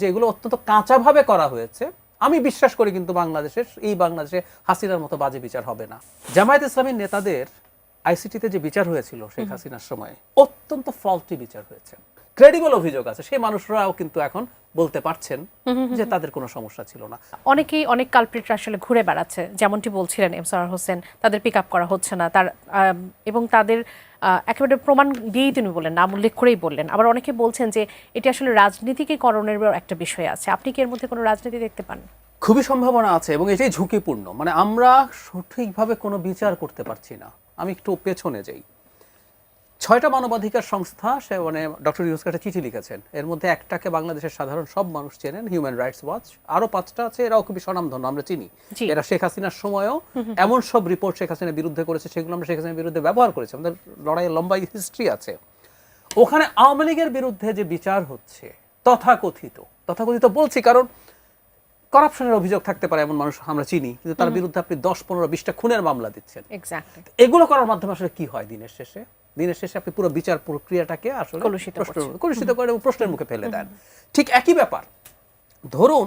যে এগুলো অত্যন্ত কাঁচাভাবে করা হয়েছে আমি বিশ্বাস করি কিন্তু বাংলাদেশের এই বাংলাদেশে হাসিনার মতো বাজে বিচার হবে না। জামায়াত ইসলামীর নেতাদের আইসিটিতে যে বিচার হয়েছিল শেখ হাসিনার সময় অত্যন্ত ফল্টি বিচার হয়েছে। ক্রেডিবল অভিযোগ আছে। সেই মানুষরাও কিন্তু এখন বলতে পারছেন যে তাদের কোনো সমস্যা ছিল না। অনেকেই অনেক কালপ্রিটরা আসলে ঘুরে বেড়াচ্ছে যেমনটি বলছিলেন এমসার হোসেন তাদের পিক আপ করা হচ্ছে না। তার এবং তাদের একেবারে প্রমাণ দিয়েই তিনি বললেন নাম উল্লেখ করেই বললেন। আবার অনেকে বলছেন যে এটি আসলে রাজনীতিকীকরণের একটা বিষয় আছে। আপনি কি এর মধ্যে কোনো রাজনীতি দেখতে পান? খুবই সম্ভাবনা আছে এবং এটাই ঝুঁকিপূর্ণ। মানে আমরা সঠিকভাবে কোনো বিচার করতে পারছি না। আমি একটু পেছনে যাই। ছয়টা মানবাধিকার সংস্থা সে মানে ডক্টর ইউসকে একটা চিঠি লিখেছেন। এর মধ্যে একটাকে বাংলাদেশের সাধারণ সব মানুষ চেনেন হিউম্যান রাইটস ওয়াচ আরও পাঁচটা আছে এরাও খুবই স্বনামধন্য আমরা চিনি। এরা শেখ হাসিনার সময়ও এমন সব রিপোর্ট শেখ হাসিনার বিরুদ্ধে করেছে সেগুলো আমরা শেখ হাসিনার বিরুদ্ধে ব্যবহার করেছি। আমাদের লড়াইয়ের লম্বা হিস্ট্রি আছে। ওখানে আওয়ামী লীগের বিরুদ্ধে যে বিচার হচ্ছে তথাকথিত তথাকথিত বলছি কারণ করাপশনের অভিযোগ থাকতে পারে এমন মানুষ আমরা চিনি কিন্তু তার বিরুদ্ধে আপনি দশ পনেরো বিশটা খুনের মামলা দিচ্ছেন। এক্স্যাক্টলি এগুলো করার মাধ্যমে আসলে কি হয় দিনের শেষে? দিনের শেষে আপনি পুরো বিচার প্রক্রিয়াটাকে আসলে কলুষিত করে এবং প্রশ্নের মুখে ফেলে দেন। ঠিক একই ব্যাপার ধরুন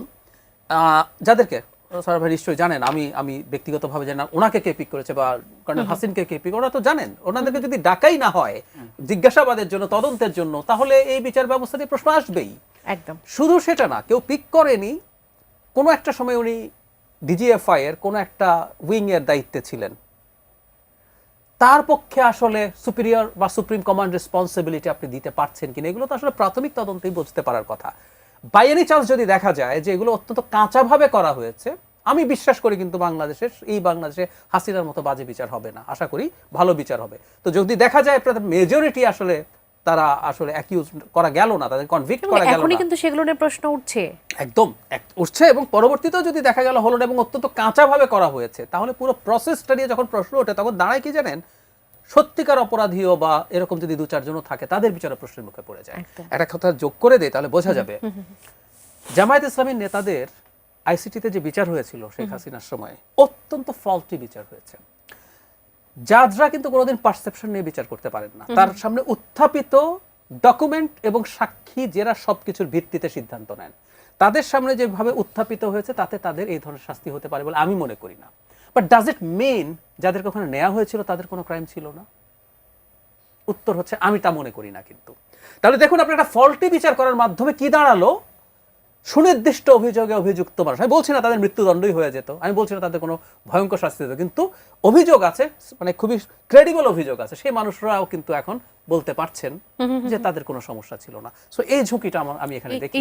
যাদেরকে স্যার ভাই নিশ্চয়ই জানেন আমি আমি ব্যক্তিগতভাবে জানি না ওনাকে কে পিক করেছে বা কর্নেল হাসিনকে কে পিক ওরা তো জানেন। ওনাদেরকে যদি ডাকাই না হয় জিজ্ঞাসাবাদের জন্য তদন্তের জন্য তাহলে এই বিচার ব্যবস্থা দিয়ে প্রশ্ন আসবেই। একদম। শুধু সেটা না কেউ পিক করেনি কোনো একটা সময় উনি ডিজিএফআই এর কোনো একটা উইং এর দায়িত্বে ছিলেন। তার পক্ষে আসলে সুপিরিয়র বা সুপ্রিম কমান্ড রেসপন্সিবিলিটি আপনি দিতে পারছেন কিনা, এগুলো তো আসলে প্রাথমিক তদন্তেই বুঝতে পারার কথা। বাই এনি চান্স যদি দেখা যায় যে এগুলো অত্যন্ত কাঁচাভাবে করা হয়েছে, আমি বিশ্বাস করি কিন্তু বাংলাদেশের, এই বাংলাদেশে হাসিনার মতো বাজে বিচার হবে না। আশা করি ভালো বিচার হবে। তো যদি দেখা যায় মেজরিটি আসলে তারা আসলে অ্যাকিউজ করা গেল না তাদের কনভিক্ট করা গেল এখনই না। কিন্তু সেগুলো নিয়ে প্রশ্ন উঠছে। একদম উঠছে এবং পরবর্তীতেও যদি দেখা গেল হলো না এবং অত্যন্ত কাঁচাভাবে করা হয়েছে তাহলে পুরো প্রসেসটা নিয়ে যখন প্রশ্ন ওঠে তখন দাঁড়ায় কি জানেন? সত্যিকার অপরাধীও বা এরকম যদি দু চারজনও থাকে তাদের বিচারে প্রশ্নের মুখে পড়ে যায়। একটা কথা যোগ করে দেয় তাহলে বোঝা যাবে। জামায়াত ইসলামীর নেতাদের আইসিটিতে যে বিচার হয়েছিল শেখ হাসিনার সময় অত্যন্ত ফল্টি বিচার হয়েছে। জাজরা কিন্তু কোনোদিন পারসেপশন নিয়ে বিচার করতে পারেন না। তার সামনে উত্থাপিত ডকুমেন্ট এবং সাক্ষী যারা সবকিছুর ভিত্তিতে সিদ্ধান্ত নেন। তাদের সামনে যেভাবে উত্থাপিত হয়েছে তাতে তাদের এই ধরনের শাস্তি হতে পারে বলে আমি মনে করি না। বাট ডাজ ইট মেন যাদেরকে ওখানে নেওয়া হয়েছিল তাদের কোনো ক্রাইম ছিল না? উত্তর হচ্ছে আমি তা মনে করি না কিন্তু। তাহলে দেখুন আপনি একটা ফল্টি বিচার করার মাধ্যমে কি দাঁড়াল? সুনির্দিষ্ট অভিযোগে অভিযুক্ত মানুষ। আমি বলছি না তাদের মৃত্যুদণ্ডই হয়ে যেত আমি বলছি না তাদের কোনো ভয়ঙ্কর শাস্তি দিত কিন্তু অভিযোগ আছে মানে খুবই ক্রেডিবল অভিযোগ আছে। সেই মানুষরাও কিন্তু এখন বলতে পারছেন যে তাদের কোনো সমস্যা ছিল না। সো এই ঝুঁকিটা আমার আমি এখানে দেখি।